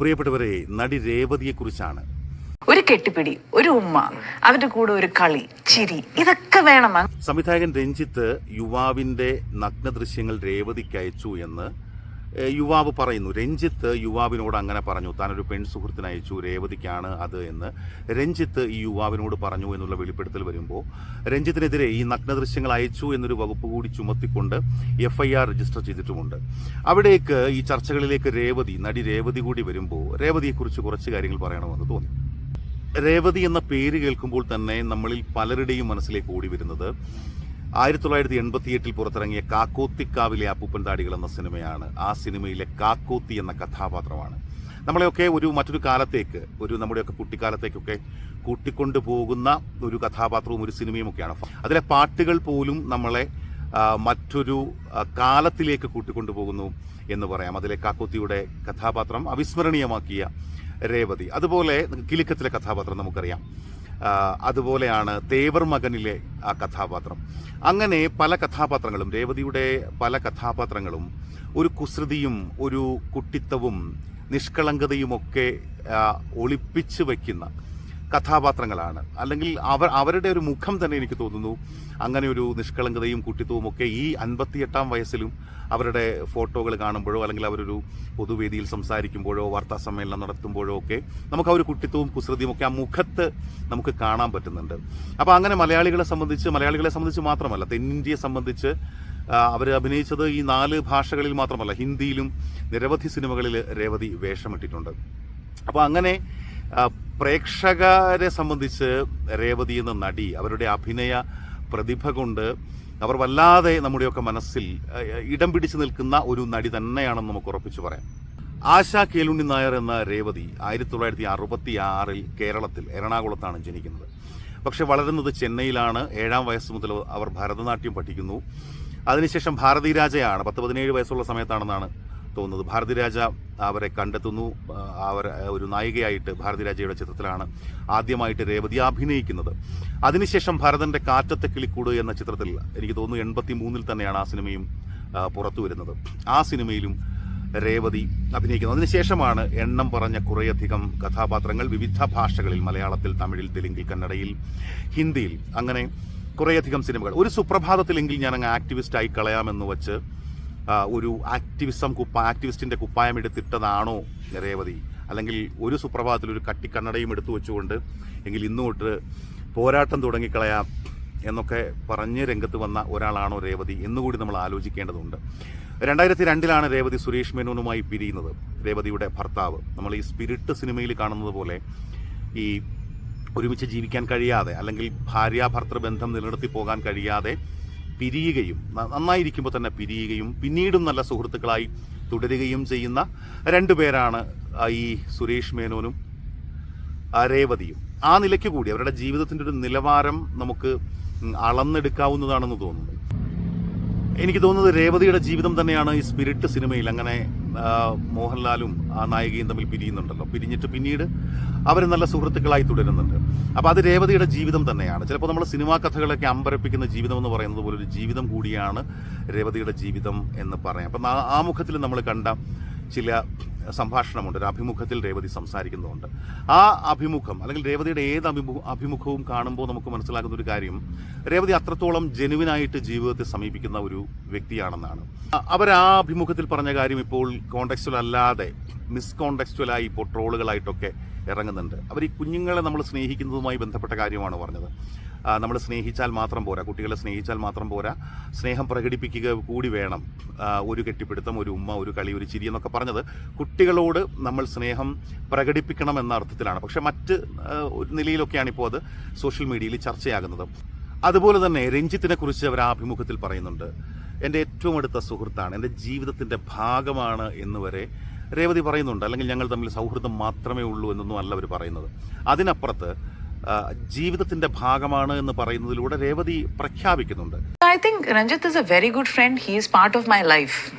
പ്രിയപ്പെട്ടവരെ നടി രേവതിയെക്കുറിച്ചാണ്. ഒരു കെട്ടിപ്പിടി ഒരു ഉമ്മ അവന്റെ കൂടെ ഒരു കളി ചിരി ഇതൊക്കെ വേണം. സംവിധായകൻ രഞ്ജിത്ത് യുവാവിന്റെ നഗ്ന ദൃശ്യങ്ങൾ രേവതിക്ക് അയച്ചു എന്ന് യുവാവ് പറയുന്നു രഞ്ജിത്ത് യുവാവിനോട് അങ്ങനെ പറഞ്ഞു. താനൊരു പെൺ സുഹൃത്തിന് അയച്ചു രേവതിക്കാണ് അത് എന്ന് രഞ്ജിത്ത് ഈ യുവാവിനോട് പറഞ്ഞു എന്നുള്ള വെളിപ്പെടുത്തൽ വരുമ്പോൾ രഞ്ജിത്തിനെതിരെ ഈ നഗ്നദൃശ്യങ്ങൾ അയച്ചു എന്നൊരു വകുപ്പ് കൂടി ചുമത്തിക്കൊണ്ട് എഫ് ഐ ആർ രജിസ്റ്റർ ചെയ്തിട്ടുമുണ്ട്. അവിടേക്ക് ഈ ചർച്ചകളിലേക്ക് രേവതി നടി രേവതി കൂടി വരുമ്പോൾ രേവതിയെക്കുറിച്ച് കുറച്ച് കാര്യങ്ങൾ പറയണമെന്ന് തോന്നി. രേവതി എന്ന പേര് കേൾക്കുമ്പോൾ തന്നെ നമ്മളിൽ പലരുടെയും മനസ്സിലേക്ക് ഓടി വരുന്നത് ആയിരത്തി തൊള്ളായിരത്തി എൺപത്തിയെട്ടിൽ പുറത്തിറങ്ങിയ കാക്കോത്തിക്കാവിലെ അപ്പൂപ്പൻ താടികൾ എന്ന സിനിമയാണ്. ആ സിനിമയിലെ കാക്കോത്തി എന്ന കഥാപാത്രമാണ്. നമ്മളെയൊക്കെ ഒരു മറ്റൊരു കാലത്തേക്ക് ഒരു നമ്മുടെയൊക്കെ കുട്ടിക്കാലത്തേക്കൊക്കെ കൂട്ടിക്കൊണ്ടു പോകുന്ന ഒരു കഥാപാത്രവും ഒരു സിനിമയും ഒക്കെയാണ് അതിലെ പാട്ടുകൾ പോലും നമ്മളെ മറ്റൊരു കാലത്തിലേക്ക് കൂട്ടിക്കൊണ്ടു പോകുന്നു എന്ന് പറയാം. അതിലെ കാക്കോത്തിയുടെ കഥാപാത്രം അവിസ്മരണീയമാക്കിയ രേവതി. അതുപോലെ കിലുക്കത്തിലെ കഥാപാത്രം നമുക്കറിയാം. അതുപോലെയാണ് തേവർ മകനിലെ ആ കഥാപാത്രം. അങ്ങനെ പല കഥാപാത്രങ്ങളും രേവതിയുടെ പല കഥാപാത്രങ്ങളും ഒരു കുസൃതിയും ഒരു കുട്ടിത്തവും നിഷ്കളങ്കതയുമൊക്കെ ഒളിപ്പിച്ചു വയ്ക്കുന്ന കഥാപാത്രങ്ങളാണ്. അല്ലെങ്കിൽ അവർ അവരുടെ ഒരു മുഖം തന്നെ എനിക്ക് തോന്നുന്നു അങ്ങനെ ഒരു നിഷ്കളങ്കതയും കുട്ടിത്വവും ഒക്കെ ഈ അൻപത്തിയെട്ടാം വയസ്സിലും അവരുടെ ഫോട്ടോകൾ കാണുമ്പോഴോ അല്ലെങ്കിൽ അവരൊരു പൊതുവേദിയിൽ സംസാരിക്കുമ്പോഴോ വാർത്താ സമ്മേളനം നടത്തുമ്പോഴോ ഒക്കെ നമുക്ക് ആ ഒരു കുട്ടിത്വവും കുസൃതിയും ഒക്കെ ആ മുഖത്ത് നമുക്ക് കാണാൻ പറ്റുന്നുണ്ട്. അപ്പോൾ അങ്ങനെ മലയാളികളെ സംബന്ധിച്ച് മലയാളികളെ സംബന്ധിച്ച് മാത്രമല്ല തെന്നിന്ത്യയെ സംബന്ധിച്ച് അവർ അഭിനയിച്ചത് ഈ നാല് ഭാഷകളിൽ മാത്രമല്ല ഹിന്ദിയിലും നിരവധി സിനിമകളിൽ രേവതി വേഷമിട്ടിട്ടുണ്ട്. അപ്പോൾ അങ്ങനെ പ്രേക്ഷകരെ സംബന്ധിച്ച് രേവതി എന്ന നടി അവരുടെ അഭിനയ പ്രതിഭ കൊണ്ട് അവർ വല്ലാതെ നമ്മുടെയൊക്കെ മനസ്സിൽ ഇടം പിടിച്ചു നിൽക്കുന്ന ഒരു നടി തന്നെയാണെന്ന് നമുക്ക് ഉറപ്പിച്ചു പറയാം. ആശ കേലുണ്ണി നായർ എന്ന രേവതി ആയിരത്തി തൊള്ളായിരത്തി അറുപത്തി ആറിൽ കേരളത്തിൽ എറണാകുളത്താണ് ജനിക്കുന്നത്. പക്ഷെ വളരുന്നത് ചെന്നൈയിലാണ്. ഏഴാം വയസ്സ് മുതൽ അവർ ഭരതനാട്യം പഠിക്കുന്നു. അതിനുശേഷം ഭാരതി രാജയാണ് പത്ത് പതിനേഴ് വയസ്സുള്ള സമയത്താണെന്നാണ് തോന്നുന്നത്. ഭാരതി രാജ അവരെ കണ്ടെത്തുന്നു. അവർ ഒരു നായികയായിട്ട് ഭാരതി രാജയുടെ ചിത്രത്തിലാണ് ആദ്യമായിട്ട് രേവതി അഭിനയിക്കുന്നത്. അതിനുശേഷം ഭരതന്റെ കാറ്റത്തെ കിളിക്കൂട് എന്ന ചിത്രത്തിൽ എനിക്ക് തോന്നുന്നു എൺപത്തി മൂന്നിൽ തന്നെയാണ് ആ സിനിമയും പുറത്തു വരുന്നത്. ആ സിനിമയിലും രേവതി അഭിനയിക്കുന്നു. അതിനുശേഷമാണ് എണ്ണം പറഞ്ഞ കുറേയധികം കഥാപാത്രങ്ങൾ വിവിധ ഭാഷകളിൽ മലയാളത്തിൽ തമിഴിൽ തെലുങ്കിൽ കന്നഡയിൽ ഹിന്ദിയിൽ അങ്ങനെ കുറേയധികം സിനിമകൾ. ഒരു സുപ്രഭാതത്തിലെങ്കിൽ ഞാൻ അങ്ങ് ആക്ടിവിസ്റ്റ് ആയി കളയാമെന്ന് വെച്ച് ഒരു ആക്ടിവിസം കുപ്പ ആക്ടിവിസ്റ്റിന്റെ കുപ്പായം എടുത്തിട്ടതാണോ രേവതി അല്ലെങ്കിൽ ഒരു സുപ്രഭാതത്തിൽ ഒരു കട്ടിക്കണ്ണടയും എടുത്തു വെച്ചുകൊണ്ട് എങ്കിൽ ഇന്നു തൊട്ട് പോരാട്ടം തുടങ്ങിക്കളയാം എന്നൊക്കെ പറഞ്ഞ് രംഗത്ത് വന്ന ഒരാളാണോ രേവതി എന്നുകൂടി നമ്മൾ ആലോചിക്കേണ്ടതുണ്ട്. രണ്ടായിരത്തി രണ്ടിലാണ് രേവതി സുരേഷ് മേനോനുമായി പിരിയുന്നത് രേവതിയുടെ ഭർത്താവ്. നമ്മൾ ഈ സ്പിരിറ്റ് സിനിമയിൽ കാണുന്നത് പോലെ ഈ ഒരുമിച്ച് ജീവിക്കാൻ കഴിയാതെ അല്ലെങ്കിൽ ഭാര്യ ഭർത്തൃബന്ധം നിലനിർത്തി പോകാൻ കഴിയാതെ പിരിയുകയും നന്നായിരിക്കുമ്പോൾ തന്നെ പിരിയുകയും പിന്നീടും നല്ല സുഹൃത്തുക്കളായി തുടരുകയും ചെയ്യുന്ന രണ്ടു പേരാണ് ഈ സുരേഷ് മേനോനും രേവതിയും. ആ നിലയ്ക്ക് കൂടി അവരുടെ ജീവിതത്തിന്റെ ഒരു നിലവാരം നമുക്ക് അളന്നെടുക്കാവുന്നതാണെന്ന് തോന്നുന്നു. എനിക്ക് തോന്നുന്നത് രേവതിയുടെ ജീവിതം തന്നെയാണ് ഈ സ്പിരിറ്റ് സിനിമയിൽ അങ്ങനെ മോഹൻലാലും ആ നായികയും തമ്മിൽ പിരിയുന്നുണ്ടല്ലോ. പിരിഞ്ഞിട്ട് പിന്നീട് അവർ നല്ല സുഹൃത്തുക്കളായി തുടരുന്നുണ്ട്. അപ്പോൾ അത് രേവതിയുടെ ജീവിതം തന്നെയാണ്. ചിലപ്പോൾ നമ്മൾ സിനിമാ കഥകളൊക്കെ അമ്പരപ്പിക്കുന്ന ജീവിതം എന്ന് പറയുന്നത് പോലെ ഒരു ജീവിതം കൂടിയാണ് രേവതിയുടെ ജീവിതം എന്ന് പറയാം. അപ്പം ആ- മുഖത്തിൽ നമ്മൾ കണ്ട ചില സംഭാഷണമുണ്ട് ഒരു അഭിമുഖത്തിൽ രേവതി സംസാരിക്കുന്നുണ്ട് ആ അഭിമുഖം അല്ലെങ്കിൽ രേവതിയുടെ ഏത് അഭിമുഖ അഭിമുഖവും കാണുമ്പോൾ നമുക്ക് മനസ്സിലാകുന്ന ഒരു കാര്യം രേവതി അത്രത്തോളം ജെനുവിനായിട്ട് ജീവിതത്തെ സമീപിക്കുന്ന ഒരു വ്യക്തിയാണെന്നാണ്. അവർ ആ അഭിമുഖത്തിൽ പറഞ്ഞ കാര്യം ഇപ്പോൾ കോണ്ടെക്സ്റ്റുവൽ അല്ലാതെ മിസ്കോണ്ടെക്സ്റ്റുവലായി ഇപ്പോൾ ട്രോളുകളായിട്ടൊക്കെ ഇറങ്ങുന്നുണ്ട്. അവർ ഈ കുഞ്ഞുങ്ങളെ നമ്മൾ സ്നേഹിക്കുന്നതുമായി ബന്ധപ്പെട്ട കാര്യമാണ് പറഞ്ഞത്. നമ്മൾ സ്നേഹിച്ചാൽ മാത്രം പോരാ. കുട്ടികളെ സ്നേഹിച്ചാൽ മാത്രം പോരാ. സ്നേഹം പ്രകടിപ്പിക്കുക കൂടി വേണം. ഒരു കെട്ടിപ്പിടുത്തം ഒരു ഉമ്മ ഒരു കളി ഒരു ചിരി എന്നൊക്കെ പറഞ്ഞത് കുട്ടികളോട് നമ്മൾ സ്നേഹം പ്രകടിപ്പിക്കണം എന്ന അർത്ഥത്തിലാണ്. പക്ഷെ മറ്റ് നിലയിലൊക്കെയാണ് ഇപ്പോൾ അത് സോഷ്യൽ മീഡിയയിൽ ചർച്ചയാകുന്നത്. അതുപോലെ തന്നെ രഞ്ജിത്തിനെ കുറിച്ച് അവർ ആഭിമുഖത്തിൽ പറയുന്നുണ്ട്. എന്റെ ഏറ്റവും അടുത്ത സുഹൃത്താണ്. എന്റെ ജീവിതത്തിന്റെ ഭാഗമാണ് എന്ന് വരെ രേവതി പറയുന്നുണ്ട്. അല്ലെങ്കിൽ ഞങ്ങൾ തമ്മിൽ സൗഹൃദം മാത്രമേ ഉള്ളൂ എന്നൊന്നും അല്ല അവർ പറയുന്നത്. അതിനപ്പുറത്ത് ആ, ജീവിതത്തിന്റെ ഭാഗമാണ് എന്ന് പറയുന്നതിലൂടെ Revathi പ്രഖ്യാപിക്കുന്നുണ്ട്. I think Ranjith is a very good friend he is part of my life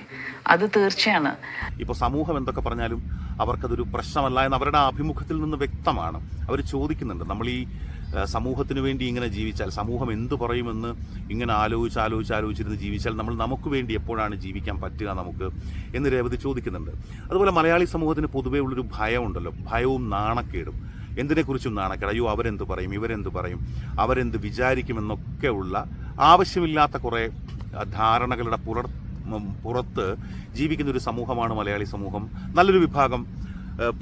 അത് തീർച്ചയാണ്. ഇപ്പോൾ സമൂഹം എന്തൊക്കെ പറഞ്ഞാലും അവർക്കതൊരു പ്രശ്നമല്ല എന്ന് അവരുടെ അഭിമുഖത്തിൽ നിന്ന് വ്യക്തമാണ്. അവർ ചോദിക്കുന്നുണ്ട് നമ്മൾ ഈ സമൂഹത്തിന് വേണ്ടി ഇങ്ങനെ ജീവിച്ചാൽ സമൂഹം എന്തു പറയുമെന്ന് ഇങ്ങനെ ആലോചിച്ച് ആലോചിച്ച് ആലോചിച്ചിരുന്ന് ജീവിച്ചാൽ നമ്മൾ നമുക്ക് വേണ്ടി എപ്പോഴാണ് ജീവിക്കാൻ പറ്റുക നമുക്ക്? എന്ന് രേവതി ചോദിക്കുന്നുണ്ട്. അതുപോലെ മലയാളി സമൂഹത്തിന് പൊതുവേ ഉള്ളൊരു ഭയമുണ്ടല്ലോ ഭയവും നാണക്കേടും. എന്തിനെക്കുറിച്ചും നാണക്കേട്? അയ്യോ അവരെന്ത് പറയും? ഇവരെന്ത് പറയും? അവരെന്ത് വിചാരിക്കുമെന്നൊക്കെ ഉള്ള ആവശ്യമില്ലാത്ത കുറേ ധാരണകളുടെ പുറ പുറത്ത് ജീവിക്കുന്ന ഒരു സമൂഹമാണ് മലയാളി സമൂഹം. നല്ലൊരു വിഭാഗം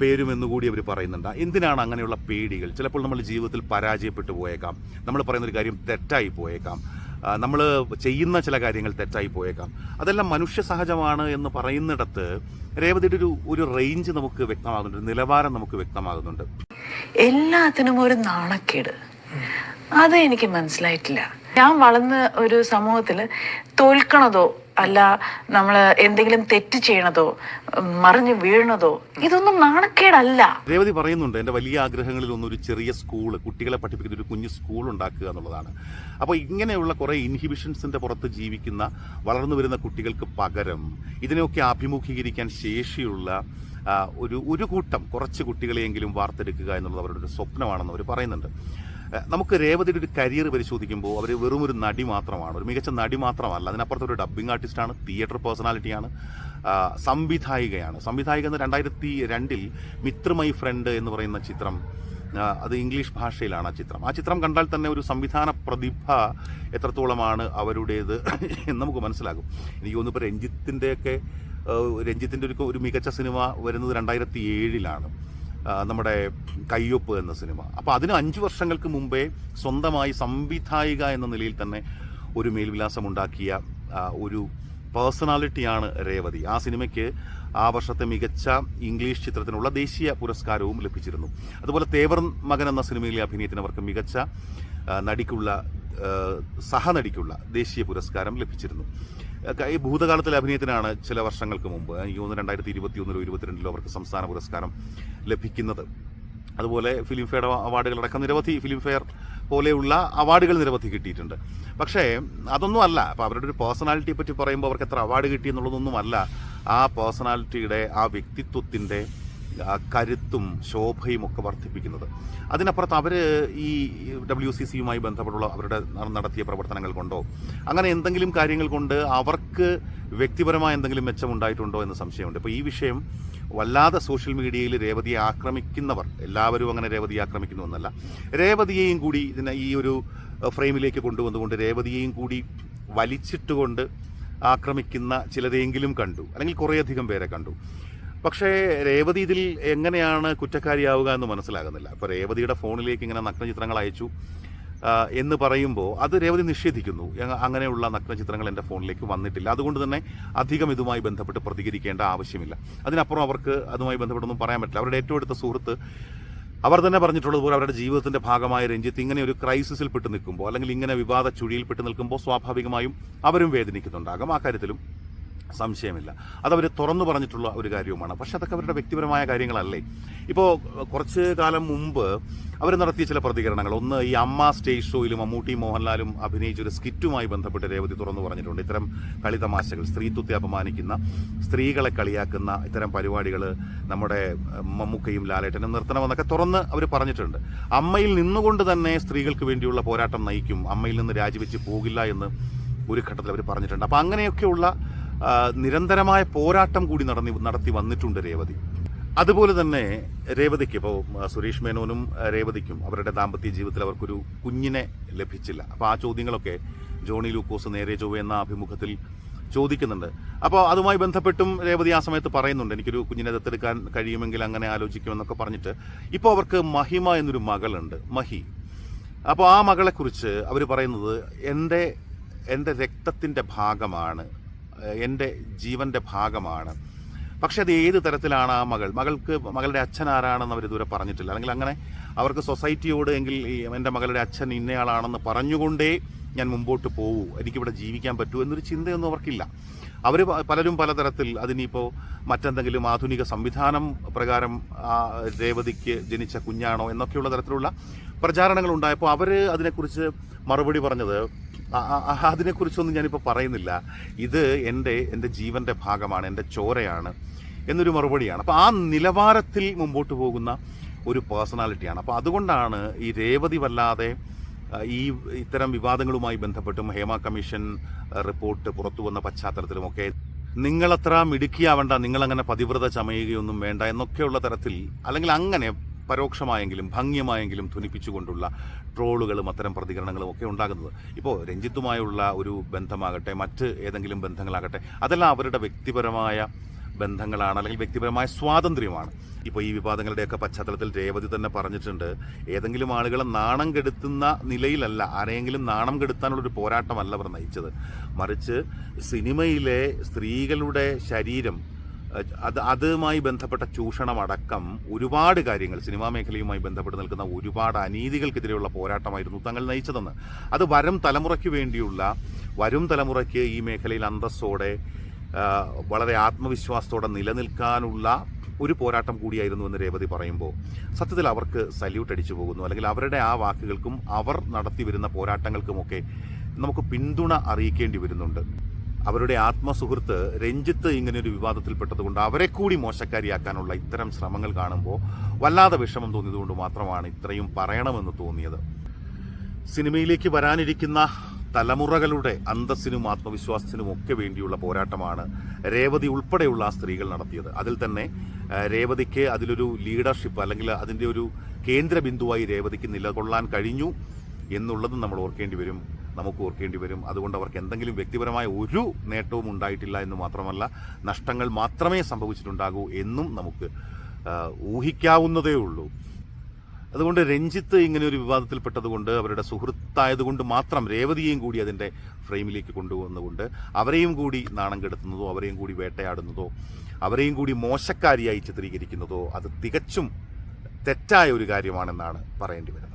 പേരുമെന്ന് പേരുമെന്നുകൂടി അവർ പറയുന്നുണ്ട്. എന്തിനാണ് അങ്ങനെയുള്ള പേടികൾ? ചിലപ്പോൾ നമ്മൾ ജീവിതത്തിൽ പരാജയപ്പെട്ടു പോയേക്കാം. നമ്മൾ പറയുന്നൊരു കാര്യം തെറ്റായി പോയേക്കാം. നമ്മൾ ചെയ്യുന്ന ചില കാര്യങ്ങൾ തെറ്റായി പോയേക്കാം. അതെല്ലാം മനുഷ്യ സഹജമാണ് എന്ന് പറയുന്നിടത്ത് രേവതിയുടെ ഒരു ഒരു റേഞ്ച് നമുക്ക് വ്യക്തമാകുന്നുണ്ട് നിലവാരം നമുക്ക് വ്യക്തമാകുന്നുണ്ട്. എല്ലാത്തിനും ഒരു നാണക്കേട്. അത് എനിക്ക് മനസ്സിലായിട്ടില്ല. ഞാൻ വളർന്ന ഒരു സമൂഹത്തിൽ തോൽക്കണതോ അല്ല നമ്മൾ എന്തെങ്കിലും തെറ്റ് ചെയ്യണതോ മറിഞ്ഞു വീഴണതോ ഇതൊന്നും നാണക്കേടല്ല. രേവതി പറയുന്നുണ്ട് എന്റെ വലിയ ആഗ്രഹങ്ങളിൽ ഒന്നൊരു ചെറിയ സ്കൂൾ കുട്ടികളെ പഠിപ്പിക്കുന്ന ഒരു കുഞ്ഞു സ്കൂൾ ഉണ്ടാക്കുക എന്നുള്ളതാണ്. അപ്പോൾ ഇങ്ങനെയുള്ള കുറേ ഇൻഹിബിഷൻസിന്റെ പുറത്ത് ജീവിക്കുന്ന വളർന്നു വരുന്ന കുട്ടികൾക്ക് പകരം ഇതിനെയൊക്കെ അഭിമുഖീകരിക്കാൻ ശേഷിയുള്ള ഒരു ഒരു കൂട്ടം കുറച്ച് കുട്ടികളെയെങ്കിലും വാർത്തെടുക്കുക എന്നുള്ളത് അവരുടെ ഒരു സ്വപ്നമാണെന്ന് അവർ പറയുന്നുണ്ട്. നമുക്ക് രേവതിയുടെ ഒരു കരിയർ പരിശോധിക്കുമ്പോൾ അവർ വെറും ഒരു നടി മാത്രമാണ്. ഒരു മികച്ച നടി മാത്രമല്ല. അതിനപ്പുറത്ത് ഒരു ഡബ്ബിംഗ് ആർട്ടിസ്റ്റാണ് തിയേറ്റർ പേഴ്സണാലിറ്റിയാണ് സംവിധായികയാണ്. സംവിധായിക എന്ന് രണ്ടായിരത്തി രണ്ടിൽ മിത്ര മൈ ഫ്രണ്ട് എന്ന് പറയുന്ന ചിത്രം അത് ഇംഗ്ലീഷ് ഭാഷയിലാണ് ആ ചിത്രം. ആ ചിത്രം കണ്ടാൽ തന്നെ ഒരു സംവിധാന പ്രതിഭ എത്രത്തോളമാണ് അവരുടേത് എന്ന് നമുക്ക് മനസ്സിലാകും. എനിക്ക് തോന്നുന്നു ഇപ്പോൾ രഞ്ജിത്തിന്റെയൊക്കെ രഞ്ജിത്തിന്റെ ഒരു ഒരു മികച്ച സിനിമ വരുന്നത് രണ്ടായിരത്തി ഏഴിലാണ് നമ്മുടെ കയ്യൊപ്പ് എന്ന സിനിമ. അപ്പോൾ അതിന് അഞ്ച് വർഷങ്ങൾക്ക് മുമ്പേ സ്വന്തമായി സംവിധായിക എന്ന നിലയിൽ തന്നെ ഒരു മേൽവിലാസം ഉണ്ടാക്കിയ ഒരു പേഴ്സണാലിറ്റിയാണ് രേവതി. ആ സിനിമയ്ക്ക് ആ വർഷത്തെ മികച്ച ഇംഗ്ലീഷ് ചിത്രത്തിനുള്ള ദേശീയ പുരസ്കാരവും ലഭിച്ചിരുന്നു. അതുപോലെ തേവർ മകൻ എന്ന സിനിമയിലെ അഭിനയത്തിന് അവർക്ക് മികച്ച നടിക്കുള്ള സഹനടിക്കുള്ള ദേശീയ പുരസ്കാരം ലഭിച്ചിരുന്നു. ഈ ഭൂതകാലത്തിലെ അഭിനയത്തിനാണ് ചില വർഷങ്ങൾക്ക് മുമ്പ് എനിക്ക് തോന്നുന്നു രണ്ടായിരത്തി ഇരുപത്തി ഒന്നിലോ ഇരുപത്തിരണ്ടിലോ അവർക്ക് സംസ്ഥാന പുരസ്കാരം ലഭിക്കുന്നത്. അതുപോലെ ഫിലിം ഫെയർ അവാർഡുകളടക്കം നിരവധി ഫിലിം ഫെയർ പോലെയുള്ള അവാർഡുകൾ നിരവധി കിട്ടിയിട്ടുണ്ട്. പക്ഷേ അതൊന്നും അല്ല. അപ്പോൾ അവരുടെ ഒരു പേഴ്സണാലിറ്റിയെ പറ്റി പറയുമ്പോൾ അവർക്ക് എത്ര അവാർഡ് കിട്ടി എന്നുള്ളതൊന്നും അല്ല ആ പേഴ്സണാലിറ്റിയുടെ ആ വ്യക്തിത്വത്തിന്റെ കരുത്തും ശോഭയും ഒക്കെ വർദ്ധിപ്പിക്കുന്നത്. അതിനപ്പുറത്ത് അവർ ഈ ഡബ്ല്യു സി സിയുമായി ബന്ധപ്പെട്ടുള്ള അവരുടെ നടത്തിയ പ്രവർത്തനങ്ങൾ കൊണ്ടോ അങ്ങനെ എന്തെങ്കിലും കാര്യങ്ങൾ കൊണ്ട് അവർക്ക് വ്യക്തിപരമായ എന്തെങ്കിലും മെച്ചമുണ്ടായിട്ടുണ്ടോ എന്ന് സംശയമുണ്ട്. അപ്പോൾ ഈ വിഷയം വല്ലാതെ സോഷ്യൽ മീഡിയയിൽ രേവതിയെ ആക്രമിക്കുന്നവർ എല്ലാവരും അങ്ങനെ രേവതിയെ ആക്രമിക്കുന്നു എന്നല്ല. രേവതിയെയും കൂടി ഇതിനെ ഈ ഒരു ഫ്രെയിമിലേക്ക് കൊണ്ടുവന്നുകൊണ്ട് രേവതിയെയും കൂടി വലിച്ചിട്ടുകൊണ്ട് ആക്രമിക്കുന്ന ചിലതെങ്കിലും കണ്ടു. അല്ലെങ്കിൽ കുറേയധികം പേരെ കണ്ടു. പക്ഷേ രേവതി ഇതിൽ എങ്ങനെയാണ് കുറ്റക്കാരിയാവുക എന്ന് മനസ്സിലാകുന്നില്ല. ഇപ്പോൾ രേവതിയുടെ ഫോണിലേക്ക് ഇങ്ങനെ നഗ്നചിത്രങ്ങൾ അയച്ചു എന്ന് പറയുമ്പോൾ അത് രേവതി നിഷേധിക്കുന്നു. അങ്ങനെയുള്ള നഗ്നചിത്രങ്ങൾ എന്റെ ഫോണിലേക്ക് വന്നിട്ടില്ല. അതുകൊണ്ട് തന്നെ അധികം ഇതുമായി ബന്ധപ്പെട്ട് പ്രതികരിക്കേണ്ട ആവശ്യമില്ല. അതിനപ്പുറം അവർക്ക് അതുമായി ബന്ധപ്പെട്ടൊന്നും പറയാൻ പറ്റില്ല. അവരുടെ ഏറ്റവും അടുത്ത സുഹൃത്ത് അവർ തന്നെ പറഞ്ഞിട്ടുള്ളതുപോലെ അവരുടെ ജീവിതത്തിന്റെ ഭാഗമായ രഞ്ജിത്ത് ഇങ്ങനെ ഒരു ക്രൈസിസിൽ പെട്ട് നിൽക്കുമ്പോൾ അല്ലെങ്കിൽ ഇങ്ങനെ വിവാദ ചുഴിയിൽ പെട്ട് നിൽക്കുമ്പോൾ സ്വാഭാവികമായും അവരും വേദനിക്കുന്നുണ്ടാകും. ആ കാര്യത്തിലും സംശയമില്ല. അതവർ തുറന്നു പറഞ്ഞിട്ടുള്ള ഒരു കാര്യവുമാണ്. പക്ഷെ അതൊക്കെ അവരുടെ വ്യക്തിപരമായ കാര്യങ്ങളല്ലേ. ഇപ്പോൾ കുറച്ച് കാലം മുമ്പ് അവർ നടത്തിയ ചില പ്രതികരണങ്ങൾ. ഒന്ന് ഈ അമ്മ സ്റ്റേജ് ഷോയിലും മമ്മൂട്ടി മോഹൻലാലും അഭിനയിച്ച ഒരു സ്കിറ്റുമായി ബന്ധപ്പെട്ട് രേവതി തുറന്നു പറഞ്ഞിട്ടുണ്ട്. ഇത്തരം കളിതമാശകൾ സ്ത്രീത്വത്തെ അപമാനിക്കുന്ന സ്ത്രീകളെ കളിയാക്കുന്ന ഇത്തരം പരിപാടികൾ നമ്മുടെ മമ്മൂക്കയും ലാലേട്ടനും നിർത്തണമെന്നൊക്കെ തുറന്ന് അവർ പറഞ്ഞിട്ടുണ്ട്. അമ്മയിൽ നിന്നുകൊണ്ട് തന്നെ സ്ത്രീകൾക്ക് വേണ്ടിയുള്ള പോരാട്ടം നയിക്കും. അമ്മയിൽ നിന്ന് രാജിവെച്ച് പോകില്ല എന്ന് ഒരു ഘട്ടത്തിൽ അവർ പറഞ്ഞിട്ടുണ്ട്. അപ്പം അങ്ങനെയൊക്കെയുള്ള നിരന്തരമായ പോരാട്ടം കൂടി നടന്നി നടത്തി വന്നിട്ടുണ്ട് രേവതി. അതുപോലെ തന്നെ രേവതിക്ക് ഇപ്പോൾ സുരേഷ് മേനോനും രേവതിക്കും അവരുടെ ദാമ്പത്യ ജീവിതത്തിൽ അവർക്കൊരു കുഞ്ഞിനെ ലഭിച്ചില്ല. അപ്പോൾ ആ ചോദ്യങ്ങളൊക്കെ ജോണി ലൂക്കോസ് നേരെ ചൊവ്വ എന്ന അഭിമുഖത്തിൽ ചോദിക്കുന്നുണ്ട്. അപ്പോൾ അതുമായി ബന്ധപ്പെട്ടും രേവതി ആ സമയത്ത് പറയുന്നുണ്ട് എനിക്കൊരു കുഞ്ഞിനെ ദത്തെടുക്കാൻ കഴിയുമെങ്കിൽ അങ്ങനെ ആലോചിക്കുമെന്നൊക്കെ പറഞ്ഞിട്ട്. ഇപ്പോൾ അവർക്ക് മഹിമ എന്നൊരു മകളുണ്ട് മഹി. അപ്പോൾ ആ മകളെക്കുറിച്ച് അവർ പറയുന്നത് എന്റെ എന്റെ രക്തത്തിന്റെ ഭാഗമാണ് എന്റെ ജീവന്റെ ഭാഗമാണ്. പക്ഷേ അത് ഏത് തരത്തിലാണ് ആ മകൾ? മകൾക്ക് മകളുടെ അച്ഛൻ ആരാണെന്ന് അവർ ഇതുവരെ പറഞ്ഞിട്ടില്ല. അല്ലെങ്കിൽ അങ്ങനെ അവർക്ക് സൊസൈറ്റിയോട് എങ്കിൽ എന്റെ മകളുടെ അച്ഛൻ ഇന്നയാളാണെന്ന് പറഞ്ഞുകൊണ്ടേ ഞാൻ മുമ്പോട്ട് പോകൂ എനിക്കിവിടെ ജീവിക്കാൻ പറ്റൂ എന്നൊരു ചിന്തയൊന്നും അവർക്കില്ല. അവർ പലരും പലതരത്തിൽ അതിനിപ്പോൾ മറ്റെന്തെങ്കിലും ആധുനിക സംവിധാനം പ്രകാരം രേവതിക്ക് ജനിച്ച കുഞ്ഞാണോ എന്നൊക്കെയുള്ള തരത്തിലുള്ള പ്രചാരണങ്ങൾ ഉണ്ടായപ്പോൾ അവർ അതിനെക്കുറിച്ച് മറുപടി പറഞ്ഞത് അതിനെക്കുറിച്ചൊന്നും ഞാനിപ്പോൾ പറയുന്നില്ല. ഇത് എന്റെ എന്റെ ജീവന്റെ ഭാഗമാണ് എന്റെ ചോരയാണ് എന്നൊരു മറുപടിയാണ്. അപ്പോൾ ആ നിലവാരത്തിൽ മുമ്പോട്ട് പോകുന്ന ഒരു പേഴ്സണാലിറ്റിയാണ്. അപ്പോൾ അതുകൊണ്ടാണ് ഈ രേവതി വല്ലാതെ ഈ ഇത്തരം വിവാദങ്ങളുമായി ബന്ധപ്പെട്ടും ഹേമ കമ്മീഷൻ റിപ്പോർട്ട് പുറത്തു വന്ന പശ്ചാത്തലത്തിലുമൊക്കെ നിങ്ങളത്ര മിടുക്കിയാവണ്ട നിങ്ങളങ്ങനെ പതിവ്രത ചമയുകയൊന്നും വേണ്ട എന്നൊക്കെയുള്ള തരത്തിൽ അല്ലെങ്കിൽ അങ്ങനെ പരോക്ഷമായെങ്കിലും ഭംഗ്യമായെങ്കിലും ധ്വനിപ്പിച്ചുകൊണ്ടുള്ള ട്രോളുകളും അത്തരം പ്രതികരണങ്ങളും ഒക്കെ ഉണ്ടാകുന്നത്. ഇപ്പോൾ രഞ്ജിത്തുമായുള്ള ഒരു ബന്ധമാകട്ടെ മറ്റ് ഏതെങ്കിലും ബന്ധങ്ങളാകട്ടെ അതെല്ലാം അവരുടെ വ്യക്തിപരമായ ബന്ധങ്ങളാണ് അല്ലെങ്കിൽ വ്യക്തിപരമായ സ്വാതന്ത്ര്യമാണ്. ഇപ്പോൾ ഈ വിവാദങ്ങളുടെയൊക്കെ പശ്ചാത്തലത്തിൽ രേവതി തന്നെ പറഞ്ഞിട്ടുണ്ട് ഏതെങ്കിലും ആളുകളെ നാണം കെടുത്തുന്ന നിലയിലല്ല ആരെയെങ്കിലും നാണം കെടുത്താനുള്ളൊരു പോരാട്ടമല്ല അവർ നയിച്ചത്. മറിച്ച് സിനിമയിലെ സ്ത്രീകളുടെ ശരീരം അത് അതുമായി ബന്ധപ്പെട്ട ചൂഷണമടക്കം ഒരുപാട് കാര്യങ്ങൾ സിനിമാ മേഖലയുമായി ബന്ധപ്പെട്ട് നിൽക്കുന്ന ഒരുപാട് അനീതികൾക്കെതിരെയുള്ള പോരാട്ടമായിരുന്നു തങ്ങൾ നയിച്ചതെന്ന്. അത് വരും തലമുറയ്ക്ക് വേണ്ടിയുള്ള വരും തലമുറയ്ക്ക് ഈ മേഖലയിൽ അന്തസ്സോടെ വളരെ ആത്മവിശ്വാസത്തോടെ നിലനിൽക്കാനുള്ള ഒരു പോരാട്ടം കൂടിയായിരുന്നു എന്ന് രേവതി പറയുമ്പോൾ സത്യത്തിൽ അവർക്ക് സല്യൂട്ട് അടിച്ചു പോകുന്നു. അല്ലെങ്കിൽ അവരുടെ ആ വാക്കുകൾക്കും അവർ നടത്തി വരുന്ന പോരാട്ടങ്ങൾക്കുമൊക്കെ നമുക്ക് പിന്തുണ അറിയിക്കേണ്ടി വരുന്നുണ്ട്. അവരുടെ ആത്മസുഹൃത്ത് രഞ്ജിത്ത് ഇങ്ങനെ ഒരു വിവാദത്തിൽപ്പെട്ടതുകൊണ്ട് അവരെ കൂടി മോശക്കാരിയാക്കാനുള്ള ഇത്തരം ശ്രമങ്ങൾ കാണുമ്പോൾ വല്ലാതെ വിഷമം തോന്നിയതുകൊണ്ട് മാത്രമാണ് ഇത്രയും പറയണമെന്ന് തോന്നിയത്. സിനിമയിലേക്ക് വരാനിരിക്കുന്ന തലമുറകളുടെ അന്തസ്സിനും ആത്മവിശ്വാസത്തിനും ഒക്കെ വേണ്ടിയുള്ള പോരാട്ടമാണ് രേവതി ഉൾപ്പെടെയുള്ള ആ സ്ത്രീകൾ നടത്തിയത്. അതിൽ തന്നെ രേവതിക്ക് അതിലൊരു ലീഡർഷിപ്പ് അല്ലെങ്കിൽ അതിന്റെ ഒരു കേന്ദ്ര ബിന്ദുവായി രേവതിക്ക് നിലകൊള്ളാൻ കഴിഞ്ഞു എന്നുള്ളതും നമ്മൾ ഓർക്കേണ്ടി വരും. നമുക്ക് ഓർക്കേണ്ടി വരും. അതുകൊണ്ട് അവർക്ക് എന്തെങ്കിലും വ്യക്തിപരമായ ഒരു നേട്ടവും ഉണ്ടായിട്ടില്ല എന്ന് മാത്രമല്ല നഷ്ടങ്ങൾ മാത്രമേ സംഭവിച്ചിട്ടുണ്ടാകൂ എന്നും നമുക്ക് ഊഹിക്കാവുന്നതേ ഉള്ളൂ. അതുകൊണ്ട് രഞ്ജിത്ത് ഇങ്ങനെ ഒരു വിവാദത്തിൽപ്പെട്ടതുകൊണ്ട് അവരുടെ സുഹൃത്തായതുകൊണ്ട് മാത്രം രേവതിയെയും കൂടി അതിന്റെ ഫ്രെയിമിലേക്ക് കൊണ്ടുവന്നുകൊണ്ട് അവരെയും കൂടി നാണം കെടുത്തുന്നതോ അവരെയും കൂടി വേട്ടയാടുന്നതോ അവരെയും കൂടി മോശക്കാരിയായി ചിത്രീകരിക്കുന്നതോ അത് തികച്ചും തെറ്റായ ഒരു കാര്യമാണെന്നാണ് പറയേണ്ടി വരുന്നത്.